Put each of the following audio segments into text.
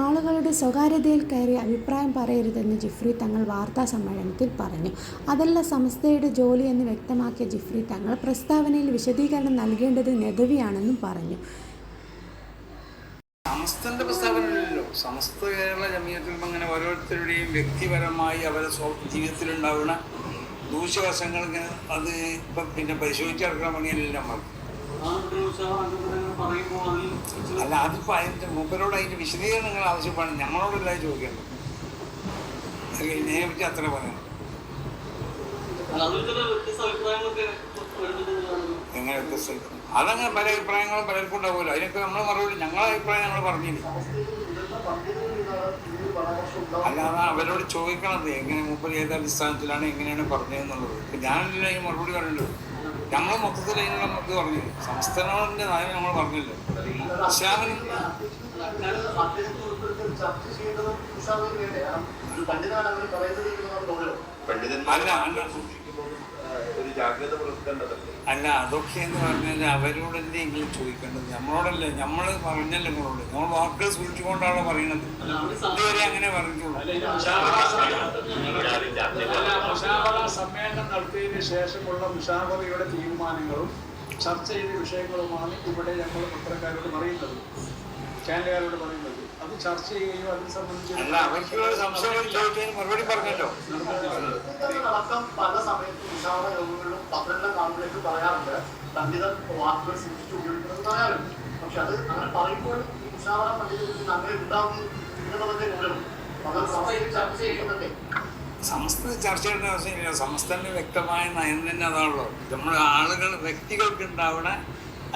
ആളുകളുടെ സ്വകാര്യതയിൽ കയറി അഭിപ്രായം പറയരുതെന്ന് ജിഫ്രി തങ്ങൾ വാർത്താ സമ്മേളനത്തിൽ പറഞ്ഞു. അതല്ല സംസ്ഥയുടെ ജോലി എന്ന് വ്യക്തമാക്കിയ ജിഫ്രി തങ്ങൾ പ്രസ്താവനയിൽ വിശദീകരണം നൽകേണ്ടത് നെതവിയാണെന്നും പറഞ്ഞു. സമസ്തന്റെ പ്രസ്താവനയില്ലല്ലോ സമസ്ത കേരള ജമീയത്തിൽ അങ്ങനെ ഓരോരുത്തരുടെയും വ്യക്തിപരമായി അവരെ ജീവിതത്തിലുണ്ടാവുന്ന ദൂഷ്യവശങ്ങൾ അത് ഇപ്പം പിന്നെ പരിശോധിച്ചെടുക്കാൻ നമ്മൾ. അല്ല അതിപ്പോൾ അതിന്റെ മൂപ്പരോട് അതിന്റെ വിശദീകരണങ്ങൾ ആവശ്യപ്പാണ് ഞങ്ങളോടല്ല ചോദിക്കേണ്ടത്. അത് ഇതിനെ പറ്റി അത്ര പറയാം. എങ്ങനെ വ്യത്യസ്ത അതങ്ങനെ പല അഭിപ്രായങ്ങളും പലർക്കും ഉണ്ടാവുമല്ലോ. അതിനൊക്കെ നമ്മൾ മറുപടി ഞങ്ങളെ അഭിപ്രായം ഞങ്ങൾ പറഞ്ഞില്ല? അല്ലാതെ അവരോട് ചോദിക്കണത് എങ്ങനെ മൂപ്പർ ഏത് അടിസ്ഥാനത്തിലാണ് എങ്ങനെയാണ് പറഞ്ഞതെന്നുള്ളത്. എന്നുള്ളത് ഞാനല്ല മറുപടി പറയേണ്ടത് ഞങ്ങൾ മൊത്തത്തിൽ അതിനുള്ള ഇത് പറഞ്ഞില്ല? സംസ്ഥാനങ്ങളുടെ നയം നമ്മൾ പറഞ്ഞില്ല? ഇസ്ലാമിന് അല്ല അതൊക്കെ എന്ന് പറഞ്ഞാൽ അവരോടല്ലേ എങ്കിലും ചോദിക്കേണ്ടത്? നമ്മളോടല്ലേ? നമ്മൾ പറഞ്ഞല്ലോ നിങ്ങളോട് നമ്മൾ വാക്കുകൾ സൂക്ഷിച്ചുകൊണ്ടാണോ പറയുന്നത് ഇതുവരെ അങ്ങനെ പറഞ്ഞിട്ടുള്ളൂ. സമ്മേളനം നടത്തിയതിനു ശേഷമുള്ള മുഷാവറയുടെ തീരുമാനങ്ങളും ചർച്ച ചെയ്ത വിഷയങ്ങളുമാണ് ഇവിടെ ഞങ്ങൾ പത്രക്കാരോട് പറയുന്നത്. ചാനലുകാരോട് പറയുന്നത്. അത് ചർച്ച ചെയ്യുകയും അതിനെ സംബന്ധിച്ച് മറുപടി പറഞ്ഞല്ലോ അടക്കം പല സമയത്തും വിശാല യോഗങ്ങളിലും പത്രങ്ങൾ കാണുമ്പോഴേക്ക് പറയാറുണ്ട് പണ്ഡിതർ വാക്കുകൾ സൂക്ഷിച്ചു ഉപയോഗിക്കുന്നത് പറയാറുണ്ട് പക്ഷെ അത് അങ്ങനെ പറയുമ്പോൾ ഈ വിശാല പണ്ഡിതത്തിൽ അങ്ങനെ ഉണ്ടാവുന്നു എന്നുള്ളതൊക്കെ അത് സഭയിൽ ചർച്ച ചെയ്യുന്നതല്ലേ സമസ്ത ചർച്ചയുടെ ചെയ്യേണ്ട ആവശ്യമില്ല സമസ്തന്റെ വ്യക്തമായ നയം തന്നെ അതാണല്ലോ നമ്മൾ ആളുകൾ വ്യക്തികൾക്ക് ഉണ്ടാവണ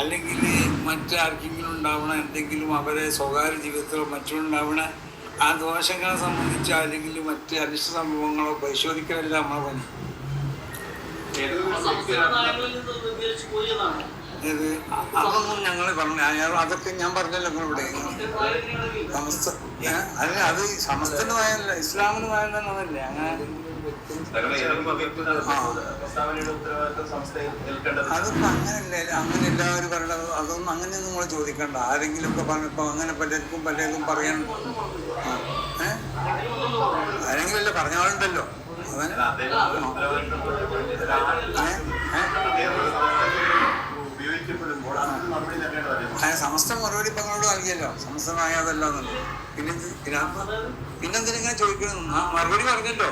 അല്ലെങ്കിൽ മറ്റാർക്കെങ്കിലും ഉണ്ടാവണ എന്തെങ്കിലും അവരെ സ്വകാര്യ ജീവിതത്തിലോ മറ്റും ഉണ്ടാവണ ആ ദോഷങ്ങളെ സംബന്ധിച്ച് അല്ലെങ്കിൽ മറ്റ് അനിഷ്ട സംഭവങ്ങളോ പരിശോധിക്കലല്ല നമ്മളെ പണി. ഇത് അതൊന്നും ഞങ്ങൾ പറഞ്ഞു അതൊക്കെ ഞാൻ പറഞ്ഞല്ലോ ഇവിടെ സമസ്ത? അല്ല അത് സമസ്തന് വായനല്ല ഇസ്ലാമിന് വായന അതല്ലേ അതൊന്നും അങ്ങനല്ലേ അങ്ങനെ എല്ലാവരും പറയണത് അതൊന്നും അങ്ങനെ നിങ്ങൾ ചോദിക്കണ്ട. ആരെങ്കിലും ഒക്കെ പറഞ്ഞപ്പോ അങ്ങനെ പലർക്കും പലർക്കും പറയണം. ആരെങ്കിലും അല്ലേ പറഞ്ഞാളുണ്ടല്ലോ അവൻ അതന്നെ ഇപ്പൊ നിങ്ങളോട് നൽകിയല്ലോ സംസ്ഥാനമായതല്ലോ എന്നുള്ളത് പിന്നെ ഇതിനകത്ത് പിന്നെന്തിനാ ചോദിക്കണം ആ മറുപടി പറഞ്ഞല്ലോ?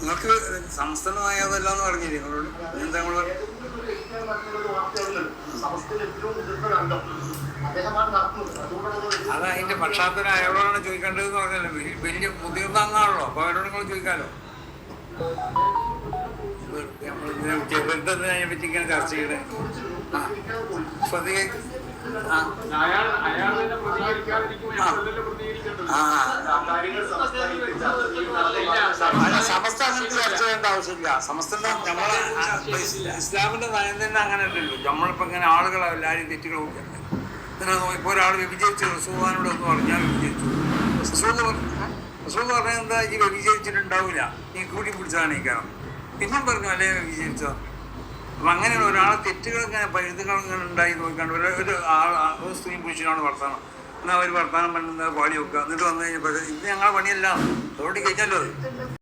നിങ്ങൾക്ക് സംസ്ഥാനമായതല്ല എന്ന് പറഞ്ഞില്ലേ നിങ്ങളോട്? എന്താ നിങ്ങൾ അത് അത് അതിന്റെ പശ്ചാത്തലം അയാളോടാണ് ചോദിക്കേണ്ടതെന്ന് പറഞ്ഞല്ലോ. വലിയ- മുതിർന്ന അംഗമാണല്ലോ അപ്പൊ അവരോട് നിങ്ങൾ ചോദിക്കാലോ. നമ്മൾ വെറുതെ അതിനെ പറ്റി ഇങ്ങനെ ചർച്ച ചെയ്യണേ? ആ. ശ്രദ്ധിക്ക അല്ല സമസ്ത ചർച്ച ചെയ്യേണ്ട ആവശ്യമില്ല. നമ്മളെ ഇസ്ലാമിന്റെ നയം തന്നെ അങ്ങനെ ഉണ്ടല്ലോ നമ്മളിപ്പോ ഇങ്ങനെ ആളുകളെ എല്ലാവരും തെറ്റുകൾ ഇപ്പൊ ഒരാൾ വിഭജിച്ചു റസൂഖാനോട് ഒന്ന് പറഞ്ഞാൽ വിഭജിച്ചു. റസൂൽ പറഞ്ഞാൽ എന്താ ഈ വ്യഭിചരിച്ചിട്ടുണ്ടാവില്ല നീ കൂടി പിടിച്ചതാണ് ഈ കാരണം. പിന്നും പറഞ്ഞു അല്ലേ വ്യഭിചരിച്ചോ അപ്പൊ അങ്ങനെയുള്ള ഒരാളെ തെറ്റുകൾ ഇങ്ങനെ പഴുതുകൾ ഇങ്ങനെ ഉണ്ടായി നോക്കിക്കാണ്ട് ഒരു ഒരു ഒരു സ്ത്രീ പുരുഷനാണ് വർത്താനം. എന്നാൽ അവർ വർത്താനം പറ്റുന്ന പാടി വെക്കുക. എന്നിട്ട് വന്നു കഴിഞ്ഞപ്പോൾ ഇത് ഞങ്ങളെ പണിയല്ല. അതോട് കഴിഞ്ഞല്ലോ അത്